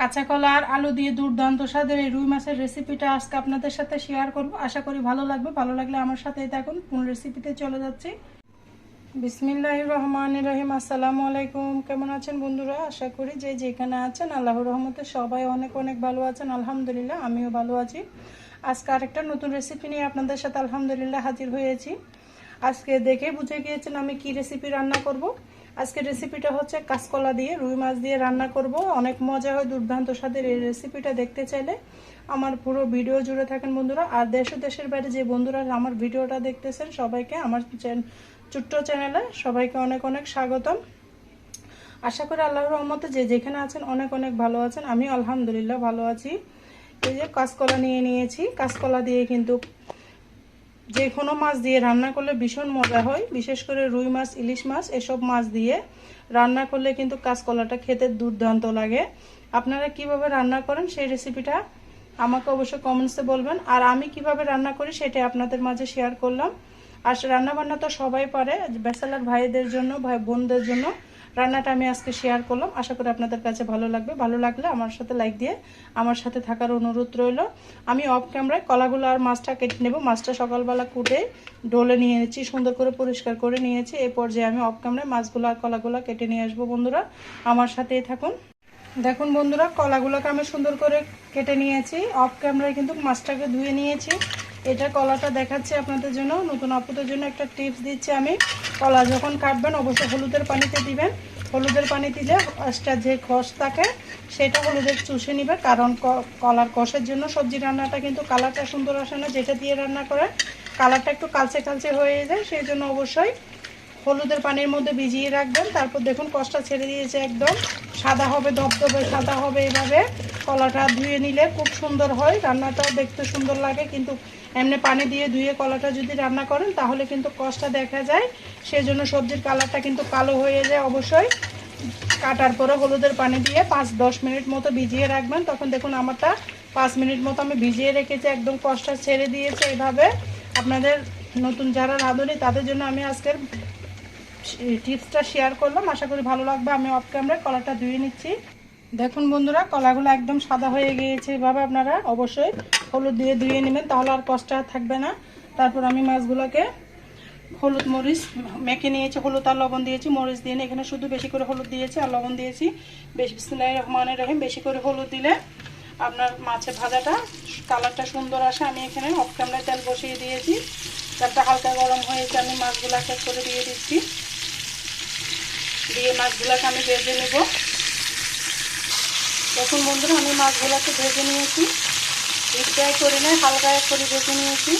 কাঁচা কলা আর আলু দিয়ে দুর্দান্ত স্বাদের এই রুই মাছের রেসিপিটা আজকে আপনাদের সাথে শেয়ার করব। আশা করি ভালো লাগবে। ভালো লাগলে আমার সাথেই থাকুন। কোন রেসিপিতে চলে যাচ্ছি। বিসমিল্লাহ রহমান রহিম। আসসালামু আলাইকুম। কেমন আছেন বন্ধুরা? আশা করি যে যেখানে আছেন, আল্লাহর রহমতে সবাই অনেক অনেক ভালো আছেন। আলহামদুলিল্লাহ, আমিও ভালো আছি। আজকে আরেকটা নতুন রেসিপি নিয়ে আপনাদের সাথে আলহামদুলিল্লাহ হাজির হয়েছি। আজকে দেখে বুঝে গিয়েছেন আমি কি রেসিপি রান্না করব। আজকে রেসিপিটা হচ্ছে কাঁচকলা দিয়ে, রুই মাছ দিয়ে রান্না করব। অনেক মজা হয় দুর্দান্ত স্বাদের এই রেসিপিটা দেখতে চাইলে। আমার পুরো ভিডিও জুড়ে থাকেন বন্ধুরা। আর দেশ দেশের বাইরে যে বন্ধুরা আমার ভিডিওটা দেখতেছেন, সবাইকে আমার ছোট্ট চ্যানেলে সবাইকে অনেক অনেক স্বাগতম। আশা করি আল্লাহর রহমতে যে যেখানে আছেন অনেক অনেক ভালো আছেন। আমি আলহামদুলিল্লাহ ভালো আছি। এই যে কাঁচকলা নিয়ে নিয়েছি। কাঁচকলা দিয়ে কিন্তু যে কোনো মাছ দিয়ে রান্না করলে ভীষণ মজা হয়, বিশেষ করে রুই মাছ, ইলিশ মাছ, এসব মাছ দিয়ে রান্না করলে কিন্তু কাঁচকলাটা খেতে দুর্দান্ত লাগে। আপনারা কীভাবে রান্না করেন সেই রেসিপিটা আমাকে অবশ্যই কমেন্টসে বলবেন। আর আমি কীভাবে রান্না করি সেটা আপনাদের মাঝে শেয়ার করলাম। আর রান্না বান্না তো সবাই পারে, ব্যাচেলার ভাইদের জন্য, ভাই বোনদের জন্য। রান্নাটা আমি আজকে শেয়ার করলাম। আশা করি আপনাদের কাছে ভালো লাগবে। ভালো লাগলে আমার সাথে লাইক দিয়ে আমার সাথে থাকার অনুরোধ রইল। আমি অফ ক্যামেরায় কলাগুলো আর মাছটা কেটে নেব। মাছটা সকালবেলা কুটে ডোলে নিয়ে নিয়েছি, সুন্দর করে পরিষ্কার করে নিয়েছি। এই পর্যায়ে আমি অফ ক্যামেরায় মাছগুলো আর কলাগুলো কেটে নিয়ে আসব বন্ধুরা। আমার সাথেই থাকুন। দেখুন বন্ধুরা, কলাগুলোকে আমি সুন্দর করে কেটে নিয়েছি। অফ ক্যামেরায় কিন্তু মাছটাকে ধুয়ে নিয়েছি। এটা কলাটা দেখাচ্ছি আপনাদের জন্য। নতুন আপুদের জন্য একটা টিপস দিচ্ছি আমি। কলা যখন কাটবেন, অবশ্যই হলুদের পানিতে দিবেন। হলুদের পানি দিলে একটা যে কষ থাকে, সেটা হলুদের চুষে নিবে। কারণ কলার কষের জন্য সবজি রান্নাটা কিন্তু কালারটা সুন্দর আসে না, যেটা দিয়ে রান্না করে। কালারটা একটু কালচে কালচে হয়ে যায়, সেই জন্য অবশ্যই হলুদের পানির মধ্যে ভিজিয়ে রাখবেন। তারপর দেখুন কষটা ছেড়ে দিয়েছে একদম। সাদা হবে দপদপে সাদা হবে এভাবে। কলাটা ধুয়ে নিলে খুব সুন্দর হয়। রান্নাটাও দেখতে সুন্দর লাগে, কিন্তু এমনি পানি দিয়ে ধুয়ে কলাটা যদি রান্না করেন, তাহলে কিন্তু কষটা দেখা যায়। সেই জন্য সবজির কালারটা কিন্তু কালো হয়ে যায় অবশ্যই। কাটার পরে হলুদের পানি দিয়ে পাঁচ দশ মিনিট মতো ভিজিয়ে রাখবেন। তখন দেখুন আমারটা পাঁচ মিনিট মতো আমি ভিজিয়ে রেখেছি, একদম কষটা ছেড়ে দিয়েছে এইভাবে আপনাদের নতুন যারা রাঁধুনি, তাদের জন্য আমি আজকের টিপসটা শেয়ার করলাম। আশা করি ভালো লাগবে। আমি অফ ক্যামেরায় কলাটা ধুয়ে নিচ্ছি। দেখুন বন্ধুরা, কলাগুলো একদম সাদা হয়ে গিয়েছে। এভাবে আপনারা অবশ্যই হলুদ দিয়ে ধুয়ে নেবেন, তাহলে আর কষ্ট থাকবে না। তারপর আমি মাছগুলোকে হলুদ মরিচ মেখে নিয়েছি, হলুদ আর লবণ দিয়েছি, মরিচ দিয়ে এখানে শুধু বেশি করে হলুদ দিয়েছি আর লবণ দিয়েছি। বেশি বিসমিল্লাহ রহমানের রহিম, বেশি করে হলুদ দিলে আপনার মাছের ভাজাটা, কালারটা সুন্দর আসে। আমি এখানে অফ ক্যামেরায় তেল বসিয়ে দিয়েছি। তেলটা হালকা গরম হয়েছে, আমি মাছগুলো এক করে দিয়ে দিচ্ছি। দিয়ে মাছগুলোকে আমি ভেজে নেব। দেখুন বন্ধুরা, আমি মাছগুলোকে ভেজে নিয়েছি। ডিপ ফ্রাই করে নেয় হালকা এক করে ভেজে নিয়েছি।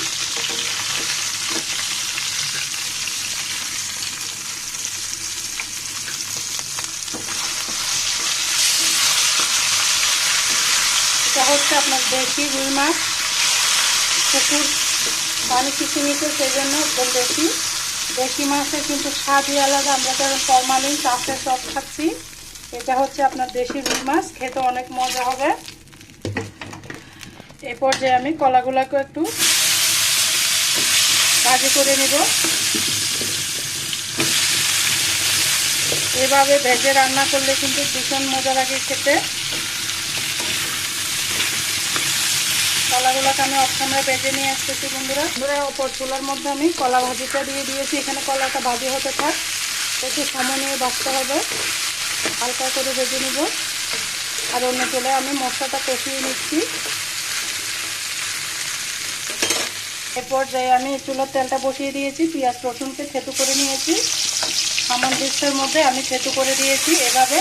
এটা হচ্ছে আপনার দেশি রুই মাছ। পুকুর পানি কিছু নিতে সেই জন্য একদম দেশি। দেশি মাছের কিন্তু স্বাদই আলাদা, আমরা যেমন ফরমালিন চাষে সব খাচ্ছি এটা হচ্ছে আপনার দেশি রুই মাছ, খেতে অনেক মজা হবে। এ পর্যায়ে আমি কলাগুলাকে একটু ভাজি করে নেব। এভাবে ভেজে রান্না করলে কিন্তু ভীষণ মজা লাগে খেতে। কলাগুলোকে আমি অপশনে বেজে নিয়ে আসতেছি বন্ধুরা। বন্ধুরা, ওপর চুলার মধ্যে আমি কলা ভাজিটা দিয়ে দিয়েছি। এখানে কলাটা ভাজি হতে থাক, একটু সময় নিয়ে বাঁচতে হবে। হালকা করে ভেজে নিব। আর অন্য চুলে আমি মশলাটা কষিয়ে নিচ্ছি। এরপর যাই আমি চুলার তেলটা বসিয়ে দিয়েছি, পেঁয়াজ রসুনকে থেতু করে নিয়েছি। আমার ডিশের মধ্যে আমি থেতু করে দিয়েছি। এভাবে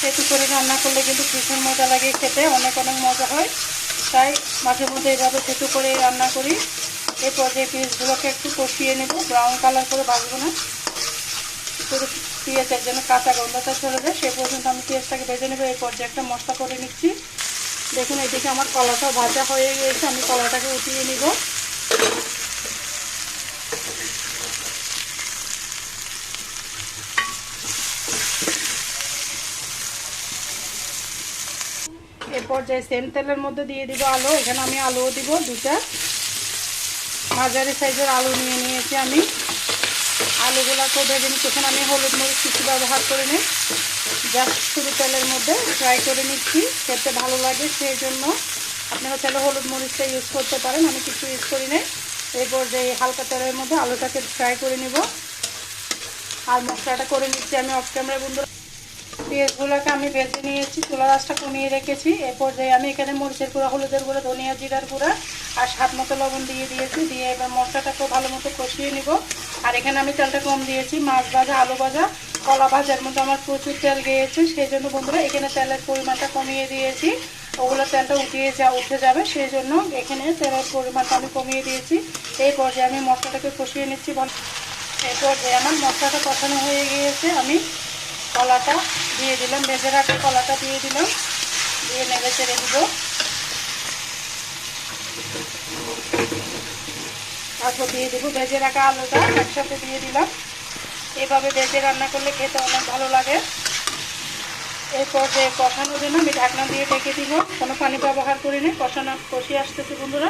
থেতু করে রান্না করলে কিন্তু ভীষণ মজা লাগে খেতে, অনেক অনেক মজা হয়। তাই মাঝে মধ্যে এভাবে থেতু করে রান্না করি। এই পর্যায়ে পিসগুলোকে একটু কষিয়ে নেব। ব্রাউন কালার করে ভাজবো না। শুধু পেঁয়াজের জন্য কাঁচা গন্ধটা চলে যায়, সে পর্যন্ত আমি পেঁয়াজটাকে ভেজে নেব। এই পর্যায়ে একটা মশলা করে নিচ্ছি। দেখুন, এদিকে আমার কলাটাও ভাজা হয়ে গিয়েছে, আমি কলাটাকে উঠিয়ে নিব। এরপর যে সেম তেলের মধ্যে দিয়ে দিব আলু। এখানে আমি আলুও দিব দুটা মাঝারি সাইজের আলু নিয়ে নিয়েছি আমি। আলুগুলাকেও ভেজে নিচ্ছি এখন আমি হলুদ মরিচ কিছু ব্যবহার করে নিই। জাস্ট শুধু তেলের মধ্যে ফ্রাই করে নিচ্ছি, খেতে ভালো লাগে সেই জন্য। আপনারা চাইলে হলুদ মরিচটা ইউজ করতে পারেন, আমি কিছু ইউজ করি নাই। এরপর যে হালকা তেলের মধ্যে আলুটাকে ফ্রাই করে নিব। আর মশলাটা করে নিচ্ছি আমি অফ ক্যামেরা বন্ধু পেঁয়াজগুলোকে আমি ভেজে নিয়েছি চুলা রাসটা কমিয়ে রেখেছি। এরপর যে আমি এখানে মরিচের গুঁড়া, হলুদের গুঁড়া, ধনিয়া জিরার গুঁড়া আর স্বাদ মতো লবণ দিয়ে দিয়েছি। দিয়ে এবার মশলাটাকেও ভালো মতো কষিয়ে নিব। আর এখানে আমি তেলটা কম দিয়েছি, মাছ ভাজা, আলু ভাজা, কলা ভাজার মধ্যে আমার প্রচুর তেল গিয়েছে, সেই জন্য বন্ধুরা এখানে তেলের পরিমাণটা কমিয়ে দিয়েছি। ওগুলো তেলটা উঠিয়ে যা, উঠে যাবে, সেই জন্য এখানে তেলের পরিমাণটা আমি কমিয়ে দিয়েছি। এই পর্যায়ে আমি মশলাটাকে কষিয়ে নিচ্ছি ভালো এই পর্যায়ে আমার মশলাটা কষানো হয়ে গিয়েছে, আমি কলাটা দিয়ে দিলাম, ভেজে রাখা কলাটা দিয়ে দিলাম, দিয়ে নেড়ে চেড়ে দিব। তারপর দিয়ে দেবো ভেজে রাখা আলুটা, একসাথে দিয়ে দিলাম। এভাবে ভেজে রান্না করলে খেতে অনেক ভালো লাগে। এরপর যে কষানোর জন্য আমি ঢাকনা দিয়ে ঢেকে দিব। কোনো পানি ব্যবহার করি নি, কষানো, কষিয়ে আসতেছে বন্ধুরা।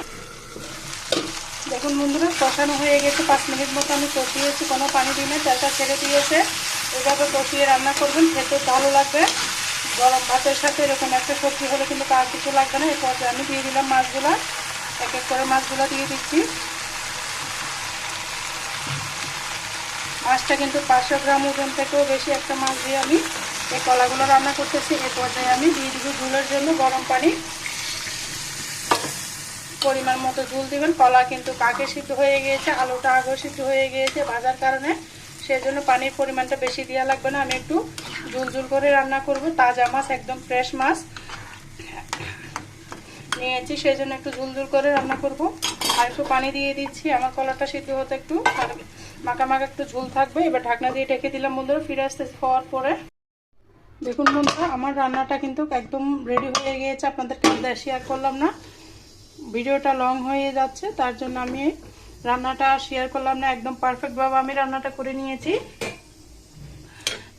দেখুন বন্ধুরা, কষানো হয়ে গেছে। পাঁচ মিনিট মতো আমি কষিয়েছি, কোনো পানি দিই না তেলটা ছেড়ে দিয়েছে। এভাবে কষিয়ে রান্না করবেন, খেতে ভালো লাগবে। গরম ভাতের সাথে এরকম একটা সবজি হলে কিন্তু কার কিছু লাগবে না। এরপর আমি দিয়ে দিলাম মাছগুলো, এক এক করে মাছগুলো দিয়ে দিচ্ছি। মাছটা কিন্তু পাঁচশো গ্রাম ওজন থেকেও বেশি একটা মাছ দিয়ে আমি এই কলাগুলো রান্না করতেছি। এ পর্যায়ে আমি দিয়ে দিব ঝুলের জন্য গরম পানি। পরিমাণ মতো ঝুল দিবেন। কলা কিন্তু কাকে সিদ্ধ হয়ে গিয়েছে, আলুটা আগেও সিদ্ধ হয়ে গিয়েছে ভাজার কারণে। সেই জন্য পানির পরিমাণটা বেশি দেওয়া লাগবে না। আমি একটু ঝুল ঝুল করে রান্না করব। তাজা মাছ, একদম ফ্রেশ মাছ নিয়েছি। সেই জন্য একটু ঝুল ঝুল করে রান্না করব। আর একটু পানি দিয়ে দিচ্ছি। আমার কলাটা সিদ্ধ হতে একটু মাখা মাখা একটু ঝুল থাকবে, এবার ঢাকনা দিয়ে ঢেকে দিলাম বন্ধুরা, ফিরে আসতে হওয়ার পরে। দেখুন বন্ধুরা, আমার রান্নাটা কিন্তু একদম রেডি হয়ে গিয়েছে, আপনাদেরকে শেয়ার করলাম না। ভিডিওটা লং হয়ে যাচ্ছে, তার জন্য আমি রান্নাটা শেয়ার করলাম না, একদম পারফেক্টভাবে আমি রান্নাটা করে নিয়েছি।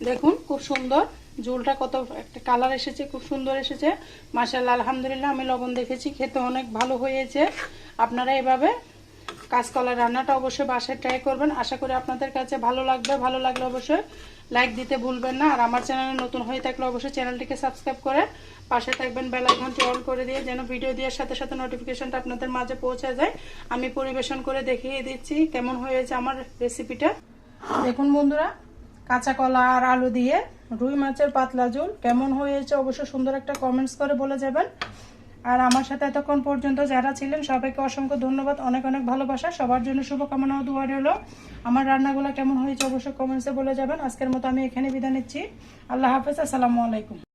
দেখুন, খুব সুন্দর ঝোলটা কত একটা কালার এসেছে, খুব সুন্দর এসেছে। মাসাল্লাহ আলহামদুলিল্লাহ, আমি লবণ দেখেছি, খেতে অনেক ভালো হয়েছে। আপনারা এভাবে কাঁচকলার রান্নাটা অবশ্যই বাসায় ট্রাই করবেন। আশা করি আপনাদের কাছে ভালো লাগবে, ভালো লাগলে অবশ্যই লাইক দিতে ভুলবেন না। আর আমার চ্যানেলে নতুন হয়ে থাকলে অবশ্যই চ্যানেলটিকে সাবস্ক্রাইব করে পাশে থাকবেন বেল অন করে দিয়ে যেন ভিডিও দেওয়ার সাথে সাথে নোটিফিকেশনটা আপনাদের মাঝে পৌঁছে যায়। আমি পরিবেশন করে দেখিয়ে দিচ্ছি কেমন হয়েছে আমার রেসিপিটা দেখুন বন্ধুরা, কাঁচা কলা আর আলু দিয়ে রুই মাছের পাতলা ঝোল কেমন হয়েছে অবশ্যই সুন্দর একটা কমেন্টস করে বলে যাবেন। আর আমার সাথে এতক্ষণ পর্যন্ত যারা ছিলেন, সবাইকে অসংখ্য ধন্যবাদ, অনেক অনেক ভালোবাসা। সবার জন্য শুভকামনা ও দুয়ার হলো আমার রান্নাগুলো কেমন হয়েছে অবশ্যই কমেন্টসে বলে যাবেন। আজকের মতো আমি এখানে বিদায় নিচ্ছি। আল্লাহ হাফেজ, আসসালামু আলাইকুম।